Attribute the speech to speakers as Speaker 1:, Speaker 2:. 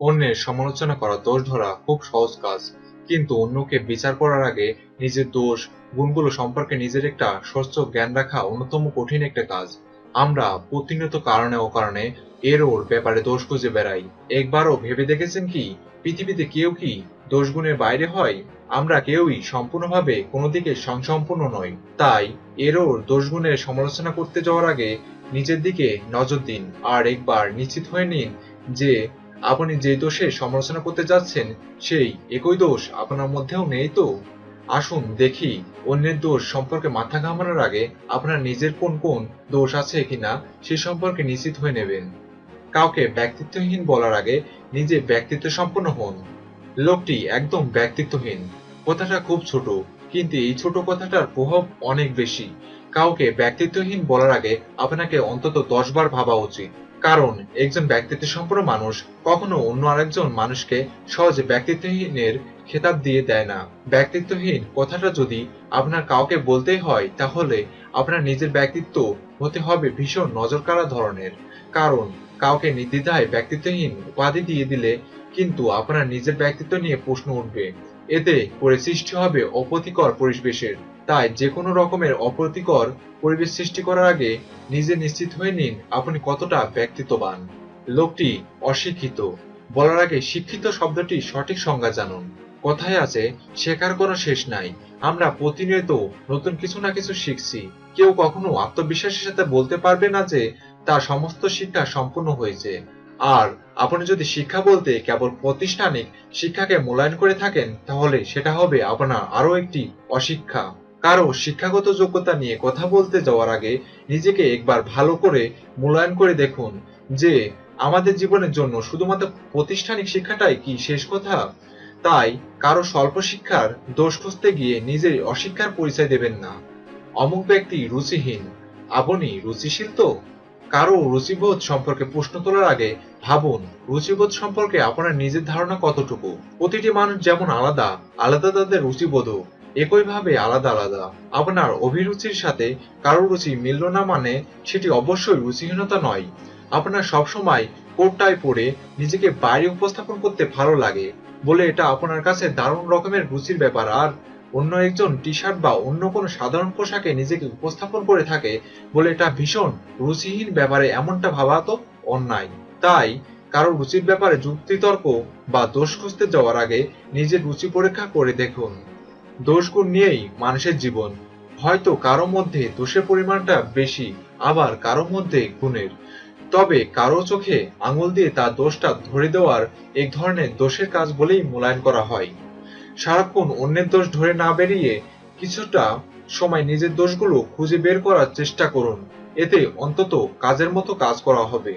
Speaker 1: অন্যের সমালোচনা করা দোষ ধরা খুব সহজ কাজ। কিন্তু অন্যকে বিচার করার আগে নিজের দোষ, গুণগুলো সম্পর্কে নিজের একটা স্বচ্ছ জ্ঞান রাখা অন্যতম কঠিন একটা কাজ। আমরা প্রতিনিয়ত কারণে ও কারণে এর ওর ব্যাপারে দোষ খুঁজে বেড়াই। একবারও ভেবে দেখেছেন কি? পৃথিবীতে কেউ কি দোষ গুণের বাইরে হয়? আমরা কেউই সম্পূর্ণভাবে কোনো দিকে সংসম্পূর্ণ নই। তাই এর ওর দোষ গুণের সমালোচনা করতে যাওয়ার আগে নিজের দিকে নজর দিন। আর একবার নিশ্চিত হয়ে নিন যে আপনি যে দোষে সমালোচনা করতে যাচ্ছেন, সেই একই দোষ আপনার মধ্যেও নেই তো? আসুন দেখি অন্যের দোষ সম্পর্কে মাথা ঘামানোর আগে আপনার নিজের কোন কোন দোষ আছে কিনা সে সম্পর্কে নিশ্চিত হয়ে নেবেন। কাউকে ব্যক্তিত্বহীন বলার আগে নিজে ব্যক্তিত্ব সম্পন্ন হন। লোকটি একদম ব্যক্তিত্বহীন। কথাটা খুব ছোট, কিন্তু এই ছোট কথাটার প্রভাব অনেক বেশি। কাউকে ব্যক্তিত্বহীন বলার আগে আপনাকে অন্তত দশ বার ভাবা উচিত। কারণ একজন ব্যক্তিত্ব সম্পন্ন মানুষ কখনো অন্য আরেকজন মানুষকে সহজে ব্যক্তিত্বহীনের খেতাব দিয়ে দেয় না। ব্যক্তিত্বহীন কথাটা যদি আপনার কাউকে বলতেই হয়, তাহলে আপনার নিজের ব্যক্তিত্ব হতে হবে ভীষণ নজরকাড়া ধরনের। কারণ কাউকে নির্দ্বিধায় ব্যক্তিত্বহীন উপাধি দিয়ে দিলে কিন্তু আপনার নিজের ব্যক্তিত্ব নিয়ে প্রশ্ন উঠবে। এতে করে সৃষ্টি হবে অপ্রীতিকর পরিবেশের। তাই যে কোনো রকমের অপ্রীতিকর পরিবেশ সৃষ্টি করার আগে নিজে নিশ্চিত হয়ে নিন আপনি কতটা ব্যক্তিত্ববান। লোকটি অশিক্ষিত। বলার আগে শিক্ষিত শব্দটি সঠিক সংজ্ঞা জানুন। কথায় আছে, শেখার কোনো শেষ নাই। আমরা প্রতিনিয়ত নতুন কিছু না কিছু শিখছি। কেউ কখনো আত্মবিশ্বাসের সাথে বলতে পারবে না যে তার সমস্ত শিক্ষা সম্পূর্ণ হয়েছে। আর আপনি যদি শিক্ষা বলতে কেবল প্রাতিষ্ঠানিক শিক্ষাকে মূল্যায়ন করে থাকেন, তাহলে সেটা হবে আপনার আরও একটি অশিক্ষা। কারও শিক্ষাগত যোগ্যতা নিয়ে কথা বলতে যাওয়ার আগে নিজেকে একবার ভালো করে মূল্যায়ন করে দেখুন যে আমাদের জীবনের জন্য শুধুমাত্র প্রাতিষ্ঠানিক শিক্ষাটাই কি শেষ কথা? তাই কারও স্বল্প শিক্ষার দোষ খুঁজতে গিয়ে নিজের অশিক্ষার পরিচয় দেবেন না। অমুক ব্যক্তি রুচিহীন। আপনি রুচিশীল তো? কারও রুচিবোধ সম্পর্কে প্রশ্ন তোলার আগে ভাবুন, রুচিবোধ সম্পর্কে আপনার নিজের ধারণা কতটুকু? প্রতিটি মানুষ যেমন আলাদা আলাদা তাদের রুচিবোধও। একইভাবে আলাদা আলাদা। আপনার অভিরুচির সাথে কারও রুচি মিলল না মানে সেটি অবশ্যই রুচিহীনতা নয়। আপনার সবসময় কোটটাই পরে নিজেকে বাইরে উপস্থাপন করতে ভালো লাগে বলে এটা আপনার কাছে দারুণ রকমের রুচির ব্যাপার, আর অন্য একজন টি শার্ট বা অন্য কোনো সাধারণ পোশাকে নিজেকে উপস্থাপন করে থাকে বলে এটা ভীষণ রুচিহীন ব্যাপারে এমনটা ভাবা তো অন্যায়। তাই কারও রুচির ব্যাপারে যুক্তিতর্ক বা দোষ খুঁজতে যাওয়ার আগে নিজের রুচি পরীক্ষা করে দেখুন। দোষ গুণ নিয়েই মানুষের জীবন। হয়তো কারও মধ্যে দোষের পরিমাণটা বেশি, আবার কারও মধ্যে গুণের। তবে কারও চোখে আঙুল দিয়ে তার দোষটা ধরে দেওয়ার এক ধরনের দোষের কাজ বলেই মূল্যায়ন করা হয়। সারাক্ষণ অন্যের দোষ ধরে না বেরিয়ে কিছুটা সময় নিজের দোষগুলো খুঁজে বের করার চেষ্টা করুন। এতে অন্তত কাজের মতো কাজ করা হবে।